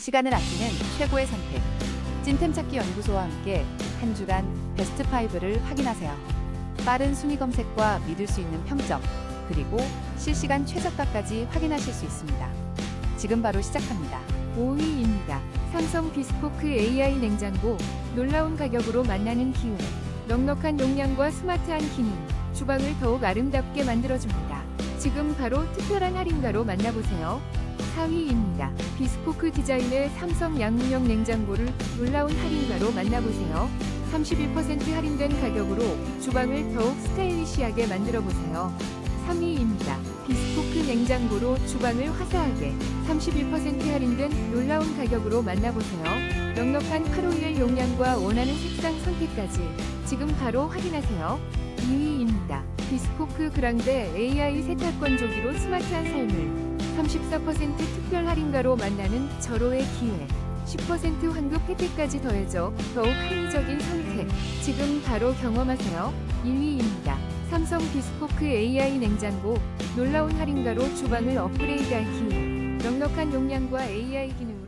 시간을 아끼는 최고의 선택. 찐템 찾기 연구소와 함께 한 주간 베스트 5를 확인하세요. 빠른 순위 검색과 믿을 수 있는 평점, 그리고 실시간 최저가까지 확인하실 수 있습니다. 지금 바로 시작합니다. 5위입니다. 삼성 비스포크 AI 냉장고 놀라운 가격으로 만나는 기회 넉넉한 용량과 스마트한 기능 주방을 더욱 아름답게 만들어줍니다. 지금 바로 특별한 할인가로 만나보세요. 4위입니다. 비스포크 디자인의 삼성 양문형 냉장고를 놀라운 할인가로 만나보세요. 31% 할인된 가격으로 주방을 더욱 스타일리시하게 만들어보세요. 3위입니다. 비스포크 냉장고로 주방을 화사하게 31% 할인된 놀라운 가격으로 만나보세요. 넉넉한 851 용량과 원하는 색상 선택까지 지금 바로 확인하세요. 2위입니다. 비스포크 그랑데 AI 세탁권 조기로 스마트한 삶을 34% 특별 할인가로 만나는 절호의 기회 10% 환급 혜택까지 더해져 더욱 합리적인 선택 지금 바로 경험하세요. 1위입니다. 삼성 비스포크 AI 냉장고 놀라운 할인가로 주방을 업그레이드할 기회 넉넉한 용량과 AI 기능